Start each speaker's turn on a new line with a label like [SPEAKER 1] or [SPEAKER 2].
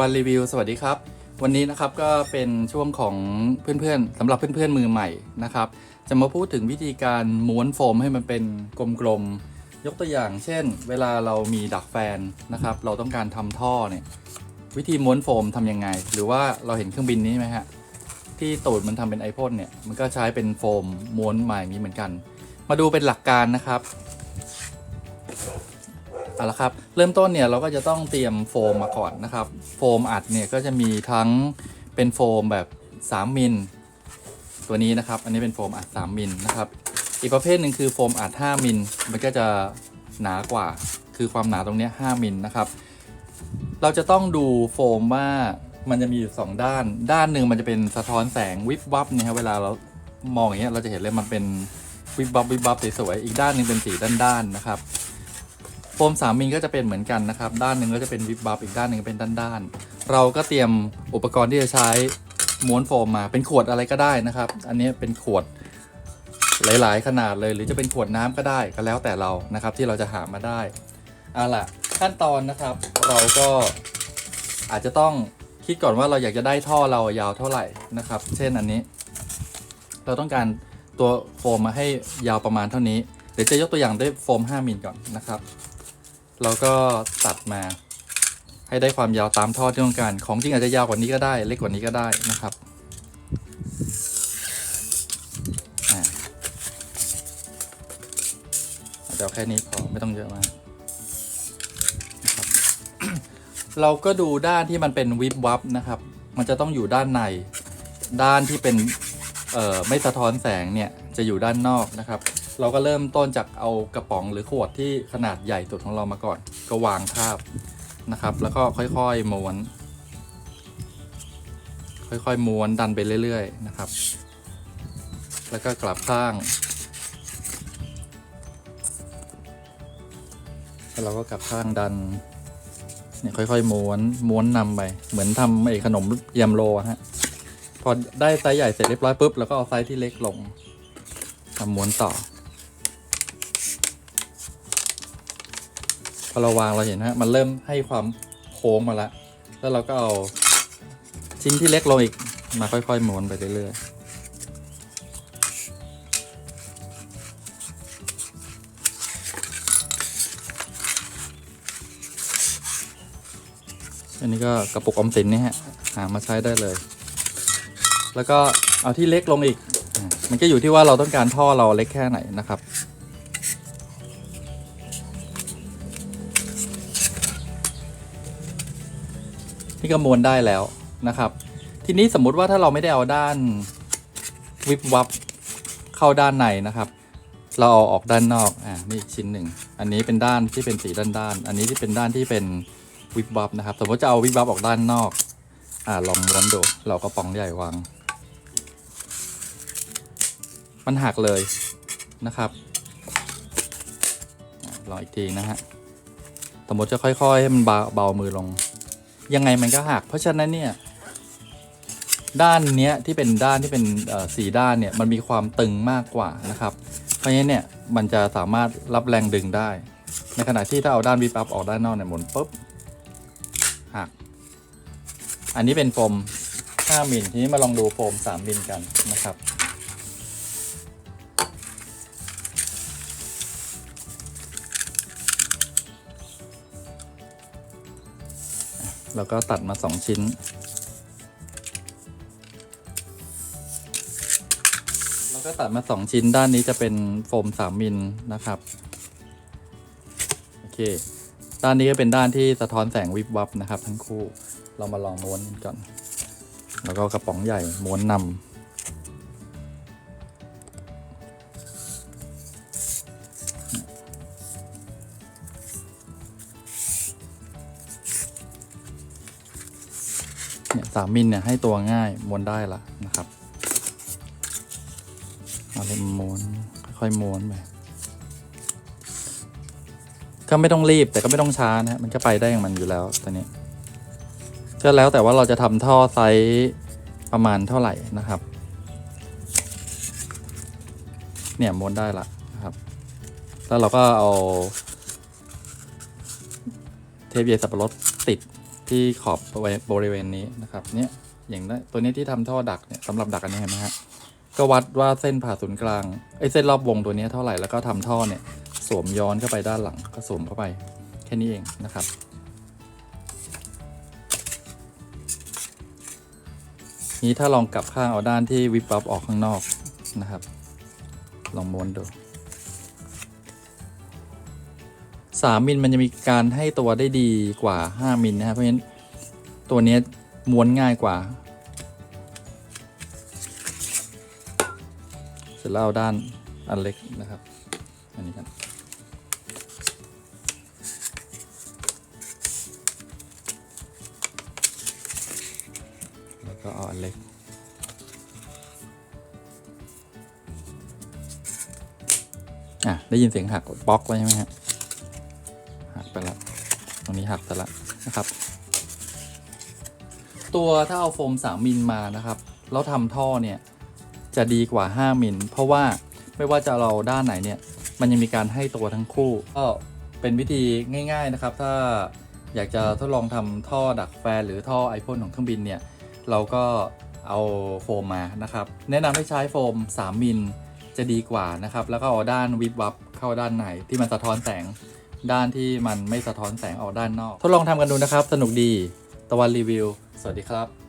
[SPEAKER 1] วันรีวิว สวัสดีครับ วันนี้นะครับก็เป็นช่วงของเพื่อนๆสำหรับเพื่อนๆมือใหม่นะครับ จะมาพูดถึงวิธีการม้วนโฟมให้มันเป็นกลมๆยกตัวอย่าง เช่น เวลาเรามีดักแฟนนะครับ เราต้องการทำท่อเนี่ยวิธีม้วนโฟมทำยังไง หรือว่าเราเห็นเครื่องบินนี้ไหมฮะที่ตูดมันทำเป็นไอพ่นเนี่ยมันก็ใช้เป็นโฟมม้วนมาอย่นี้เหมือนกัน มาดูเป็นหลักการนะครับ เอาละครับ เริ่มต้นเนี่ยเราก็จะต้องเตรียมโฟมมาก่อนนะครับ โฟมอัดเนี่ยก็จะมีทั้งเป็นโฟมแบบ 3 มิล ตัวนี้นะครับ อันนี้เป็นโฟมอัด 3 มิลนะครับ อีกประเภทหนึ่งคือโฟมอัด 5 มิล มันก็จะหนากว่า คือความหนาตรงนี้5มิลนะครับ เราจะต้องดูโฟมว่ามันจะมีอยู่สองด้าน ด้านหนึ่งมันจะเป็นสะท้อนแสงวิบวับเนี่ยครับเวลาเรามองอย่างเงี้ยเราจะเห็นเลยมันเป็นวิบวับวิบวับสวยๆ อีกด้านหนึ่งเป็นสีด้านๆนะครับ โฟม3มิลก็จะเป็นเหมือนกันนะครับ ด้านหนึ่งก็จะเป็นวิบวับอีกด้านหนึ่งเป็นด้านๆ เราก็เตรียมอุปกรณ์ที่จะใช้ม้วนโฟมมา เป็นขวดอะไรก็ได้นะครับ อันนี้เป็นขวดหลาย ๆ ขนาดเลย หรือจะเป็นขวดน้ำก็ได้ก็แล้วแต่เรานะครับ ที่เราจะหามาได้เอาล่ะขั้นตอนนะครับ เราก็อาจจะต้องคิดก่อนว่าเราอยากจะได้ท่อเรายาวเท่าไหร่นะครับ เช่นอันนี้ เราต้องการตัวโฟมมาให้ยาวประมาณเท่านี้เดี๋ยวจะยกตัวอย่างด้วยโฟม 5มิลก่อนนะครับ เราก็ตัดมาให้ได้ความยาวตามท่อที่ต้องการ ของจริงอาจจะยาวกว่านี้ก็ได้ เล็กกว่านี้ก็ได้นะครับอาจจะเอาแค่นี้พอไม่ต้องเยอะมากนะครับเราก็ดูด้านที่มันเป็นวิบวับนะครับ มันจะต้องอยู่ด้านใน ด้านที่เป็น เอ่อ ไม่สะท้อนแสงเนี่ย จะอยู่ด้านนอกนะครับ เราก็เริ่มต้นจากเอากระป๋องหรือขวดที่ขนาดใหญ่สุดของเรามาก่อน ก็วางทาบนะครับ แล้วก็ค่อยๆม้วน ค่อยๆม้วนดันไปเรื่อย ๆ นะครับ แล้วก็กลับข้างแล้วเราก็กลับข้างดันเนี่ยค่อยๆม้วนม้วนนำไป เหมือนทำไอ้ขนมยำโรฮะพอได้ไซส์ใหญ่เสร็จเรียบร้อยปุ๊บเราก็เอาไซส์ที่เล็กลง ทำม้วนต่อ พอเราวางเราเห็นฮะมันเริ่มให้ความโค้งมาแล้วแล้วเราก็เอาชิ้นที่เล็กลงอีกมาค่อยๆม้วนไปเรื่อยๆอันนี้ก็กระปุกอมสินนี่ฮะหามาใช้ได้เลย แล้วก็เอาที่เล็กลงอีก มันก็อยู่ที่ว่าเราต้องการท่อเราเล็กแค่ไหนนะครับ นี่ก็ม้วนได้แล้วนะครับ ทีนี้สมมุติว่าถ้าเราไม่ได้เอาด้านวิบวับเข้าด้านในนะครับ เราเอาออกด้านนอกอ่านี่อีกชิ้นหนึ่งอันนี้เป็นด้านที่เป็นสีด้านด้าน อันนี้ที่เป็นด้านที่เป็นวิบวับนะครับ สมมติจะเอาวิบวับออกด้านนอกอ่าลองม้วนดูเราก็ปองใหญ่วาง มันหักเลยนะครับอะลองอีกทีนะฮะสมมติจะค่อยๆให้มันเบาเบามือลง ยังไงมันก็หัก เพราะฉะนั้นเนี่ยด้านเนี้ยที่เป็นด้านที่เป็นเอ่อสีด้านเนี่ยมันมีความตึงมากกว่านะครับ เพราะฉะนั้นเนี่ยมันจะสามารถรับแรงดึงได้ ในขณะที่ถ้าเอาด้านวิบอัพออกด้านนอกเนี่ยหมุนปุ๊บหัก อันนี้เป็นโฟม 5มิลทีนี้มาลองดูโฟม 3มิลกันนะครับ แล้วก็ตัดมา 2 ชิ้น แล้วก็ตัดมา 2 ชิ้นด้านนี้จะเป็นโฟม 3 มิลนะครับ โอเค ด้านนี้ก็เป็นด้านที่สะท้อนแสงวิบวับนะครับ ทั้งคู่ เรามาลองม้วนกันก่อน แล้วก็กระป๋องใหญ่ม้วนนำ เนี่ยสามมิลเนี่ยให้ตัวง่ายม้วนได้ละนะครับเอาเลยม้วนค่อยๆม้วนไปก็ไม่ต้องรีบแต่ก็ไม่ต้องช้านะฮะมันก็ไปได้อย่างมันอยู่แล้วตอนนี้ก็แล้วแต่ว่าเราจะทำท่อไซส์ประมาณเท่าไหร่นะครับ เนี่ยม้วนได้ละนะครับ แล้วเราก็เอา เทปเยสับปะรดติด ที่ขอบบริเวณนี้นะครับเนี่ยอย่างนี้ตัวนี้ที่ทำท่อดักเนี่ยสำหรับดักอันนี้เห็นไหมฮะก็วัดว่าเส้นผ่าศูนย์กลางไอ้เส้นรอบวงตัวนี้เท่าไหร่แล้วก็ทำท่อเนี่ยสวมย้อนเข้าไปด้านหลังก็สวมเข้าไปแค่นี้เองนะครับนี้ถ้าลองกลับข้างเอาด้านที่วิบวับออกข้างนอกนะครับ ลองม้วนดู สามมิลมันจะมีการให้ตัวได้ดีกว่าห้ามิลนะครับเพราะฉะนั้นตัวนี้ม้วนง่ายกว่า เสร็จแล้วด้านอันเล็กนะครับ อันนี้ครับแล้วก็เอาอันเล็กอะได้ยินเสียงหักบล็อกไว้ใช่ไหมฮะหักไปแล้ว ตรงนี้หักไปแล้วนะครับ ตัวถ้าเอาโฟม 3 มิลมานะครับแล้วทำท่อเนี่ยจะดีกว่า 5 มิลเพราะว่าไม่ว่าจะเราด้านไหนเนี่ยมันยังมีการให้ตัวทั้งคู่ ก็เป็นวิธีง่าย ๆนะครับ ถ้าอยากจะทดลองทำท่อดักแฟนหรือท่อไอพ่นของเครื่องบินเนี่ยเราก็เอาโฟมมานะครับ แนะนำให้ใช้โฟม 3 มิลจะดีกว่านะครับ แล้วก็เอาด้านวิบวับเข้าด้านในที่มันสะท้อนแสง ด้านที่มันไม่สะท้อนแสงออกด้านนอก ทดลองทำกันดูนะครับ สนุกดี ตะวันรีวิว สวัสดีครับ